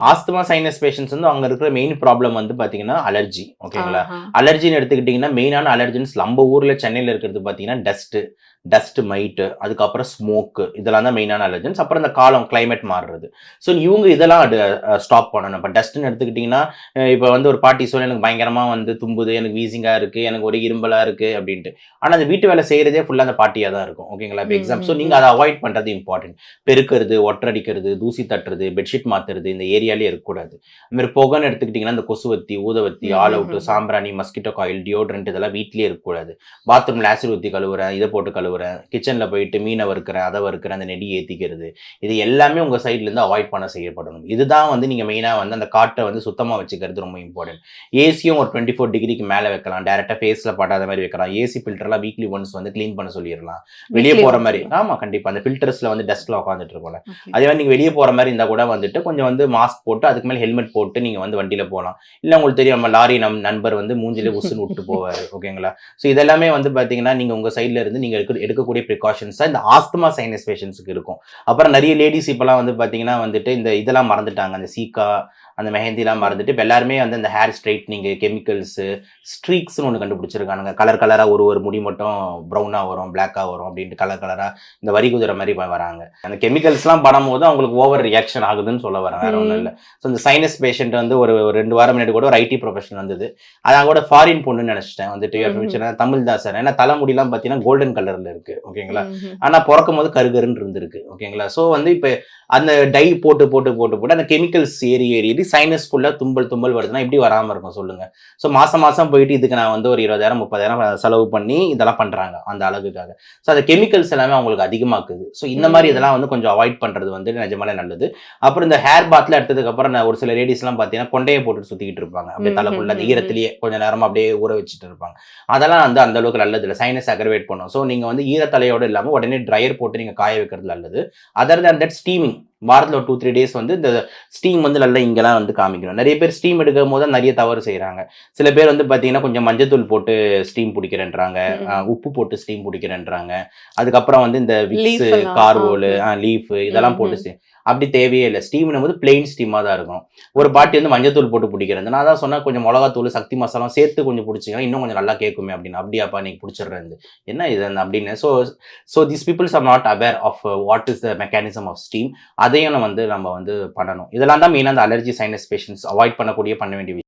Asthma sinus patience வந்து அங்க இருக்கிற மெயின் ப்ராப்ளம் வந்து பாத்தீங்கன்னா அலர்ஜி ஓகேங்களா. அலர்ஜின்னு எடுத்துக்கிட்டிங்கன்னா மெயினான அலர்ஜின்ஸ் நம்ம ஊர்ல சென்னையில இருக்கிறது பாத்தீங்கன்னா டஸ்ட் டஸ்ட் மைட்டு அதுக்கப்புறம் ஸ்மோக்கு இதெல்லாம் தான் மெயினான அலர்ஜன்ஸ் அப்புறம் இந்த காலம் climate மாறுறது. ஸோ இவங்க இதெல்லாம் ஸ்டாப் பண்ணணும். இப்போ டஸ்ட்னு எடுத்துக்கிட்டிங்கன்னா இப்போ வந்து ஒரு பாட்டி சொல்ல எனக்கு பயங்கரமாக வந்து தும்புது எனக்கு வீசிங்காக இருக்குது எனக்கு ஒரு இரும்பலாக இருக்குது அப்படின்ட்டு. ஆனால் அந்த வீட்டு வேலை செய்கிறதே ஃபுல்லாக அந்த பாட்டியாக தான் இருக்கும். ஓகேங்களா இப்போ எக்ஸாம் ஸோ நீங்கள் அதை அவாய்ட் பண்ணுறது இம்பார்ட்டன்ட் பெருக்கிறது ஒற்றடிக்கிறது தூசி தட்டுறது பெட்ஷீட் மாற்றுறது இந்த ஏரியாலே இருக்கக்கூடாது. அதுமாதிரி புகைன்னு எடுத்துக்கிட்டிங்கன்னா இந்த கொசுவத்தி ஊதவத்தி ஆல் அவுட்டு. சாம்பிராணி மஸ்கிட்டோ காயில் டியோட்ரண்ட் இதெல்லாம் வீட்லேயே இருக்கக்கூடாது. பாத்ரூமில் ஆசிட் ஊற்றி கழுவுறேன் இதை போட்டு கழுவுறேன் கிச்சனில் போயிட்டு மீனை வறுக்கிறேன் அதை வறுக்கிறேன் அந்த நெடி ஏற்றிக்கிறது இது எல்லாமே உங்கள் சைட்லேருந்து அவாய்ட் பண்ண செய்யப்படணும். இதுதான் வந்து நீங்கள் மெயினாக வந்து அந்த காட்டை வந்து சுத்தமாக வச்சுக்கிறது ரொம்ப இம்பார்ட்டன்ட் ஏசியும் ஒரு டுவெண்ட்டி ஃபோர் டிகிரிக்கு மேலே வைக்கலாம். டேரெக்டாக ஃபேஸில் படாத மாதிரி வைக்கலாம். ஏசி ஃபில்டர்லாம் வீக்லி ஒன்ஸ் வந்து க்ளீன் பண்ண சொல்லிடலாம். வெளியே போகிற. மாதிரி. ஆமாம் கண்டிப்பாக அந்த ஃபில்டர்ஸில் வந்து டஸ்ட்டில் உட்காந்துட்டு இருக்கோம்ல. அதே மாதிரி நீங்கள் வெளியே போகிற மாதிரி இருந்தால் கூட வந்துட்டு கொஞ்சம் வந்து மாஸ்க் போட்டு அதுக்கு மேலே ஹெல்மெட் போட்டு நீங்கள் வந்து வண்டியில் போகலாம். இல்லை உங்களுக்கு தெரியும் நம்ம லாரி நம் நண்பர் வந்து மூஞ்சிலே உசுன்னு விட்டு போவார். ஓகேங்களா? ஸோ இதெல்லாமே வந்து பார்த்தீங்கன்னா நீங்கள் உங்கள் சைடில் இருந்து நீங்கள் எடுக்க எடுக்கக்கூடிய ப்ரிகாஷன்ஸாக இந்த ஆஸ்துமா சைனஸ் பேஷன்ஸுக்கு இருக்கும். அப்புறம் நிறைய லேடிஸ் இப்போலாம் வந்து பார்த்தீங்கன்னா வந்துட்டு இந்த இதெல்லாம் மறந்துட்டாங்க. அந்த சீக்கா அந்த மெஹந்திலாம் மறந்துட்டு இப்போ எல்லாருமே வந்து இந்த ஹேர் ஸ்ட்ரைட்னிங்கு கெமிக்கல்ஸு ஸ்ட்ரீக்ஸ்னு ஒன்று கண்டுபிடிச்சிருக்கானுங்க. கலர் கலராக ஒரு ஒரு முடி மட்டும் ப்ரௌனாக வரும் பிளாக்காக வரும் அப்படின்ட்டு கலர் கலராக இந்த வரி குதிரை மாதிரி வராங்க. அந்த கெமிக்கல்ஸ்லாம் பண்ணும்போது அவங்களுக்கு ஓவர் ரியாக்ஷன் ஆகுதுன்னு சொல்ல வரேன் வேற ஒன்றும் இல்லை. ஸோ இந்த சைனஸ் பேஷண்ட் வந்து ஒரு ரெண்டு வாரம் முன்னாடி கூட ஒரு ஐடி ப்ரொஃபஷன் வந்தது. அதான் கூட ஃபாரின் பொண்ணுன்னு நினச்சிட்டேன். வந்துட்டு தமிழ் தான் சார். ஏன்னா தலைமுடிலாம் பார்த்தீங்கன்னா கோல்டன் கலரில் இருக்கு ஓகேங்களா. ஆனால் பிறக்கும் போது கருகருன்னு இருந்திருக்கு ஓகேங்களா? ஸோ வந்து இப்போ அந்த டை போட்டு போட்டு போட்டு போட்டு அந்த கெமிக்கல்ஸ் ஏறி ஏறி ஏறி சைனஸ் ஃபுல்லாக தும்பல் தும்பல் வருதுன்னா எப்படி வராமல் இருக்கும். சொல்லுங்க. ஸோ மாசம் மாசம் போயிட்டு இதுக்கு நான் வந்து ஒரு இருபதாயிரம் முப்பதாயிரம் செலவு பண்ணி இதெல்லாம் பண்றாங்க அந்த அழகுக்காக ஸோ அந்த கெமிக்கல்ஸ் எல்லாமே அவங்களுக்கு அதிகமாக்குது. ஸோ இந்த மாதிரி. இதெல்லாம் வந்து கொஞ்சம் அவாய்ட் பண்றது வந்து நிஜமாலே நல்லது. அப்புறம் இந்த ஹேர் பாத்ல எடுத்ததுக்கு அப்புறம் நான் ஒரு சில லேடிஸ்லாம் பார்த்தீங்கன்னா கொண்டையை போட்டு சுத்திக்கிட்டு இருப்பாங்க. அப்படியே தலை ம், ஃபுல்லாக அந்த. ஈரத்திலேயே கொஞ்ச நேரமா அப்படியே ஊற வச்சுட்டு இருப்பாங்க. அதெல்லாம் வந்து அந்த அளவுக்கு நல்லது இல்லை. சைனஸ் அக்ரவேட் பண்ணும். ஸோ நீங்க வந்து ஈரத்தலையோடு இல்லாமல் உடனே ட்ரையர் போட்டு நீங்க காய வைக்கிறது நல்லது. அதர் than தட் ஸ்டீமிங் வாரத்தில் ஒரு டூ த்ரீ டேஸ் வந்து இந்த ஸ்டீம் வந்து நல்லா இங்கெல்லாம் வந்து காமிக்கணும். நிறைய பேர் ஸ்டீம் எடுக்கும் போது நிறைய தவறு செய்கிறாங்க சில பேர் வந்து பார்த்தீங்கன்னா கொஞ்சம் மஞ்சத்தூள் போட்டு ஸ்டீம் பிடிக்கிறேன்றாங்க. உப்பு போட்டு ஸ்டீம் பிடிக்கிறேன்றாங்க. அதுக்கப்புறம் வந்து இந்த விக்ஸ் கார்வோலு. லீஃப் இதெல்லாம் போட்டு. அப்படி தேவையே இல்லை. ஸ்டீம்னும் போது பிளெயின் ஸ்டீமாக தான் இருக்கும் ஒரு பாட்டி வந்து மஞ்சத்தூள் போட்டு பிடிக்கிறது. நான் தான் சொன்னால் கொஞ்சம் மிளகாத்தூள் சக்தி மசாலாம் சேர்த்து கொஞ்சம் பிடிச்சிங்கன்னா இன்னும் கொஞ்சம் நல்லா கேட்குமே அப்படின்னு. அப்படியாப்பா நீ பிடிச்சிடுறது. என்ன இது அப்படின்னு. So so this peoples are not aware of what is the mechanism of steam அதையும் வந்து நம்ம வந்து பண்ணணும். இதெல்லாம் தான் மெயினாக அந்த அலர்ஜி சைனஸ் பேஷன்ஸ் அவாய்ட் பண்ணக்கூடிய பண்ண வேண்டிய விஷயம்.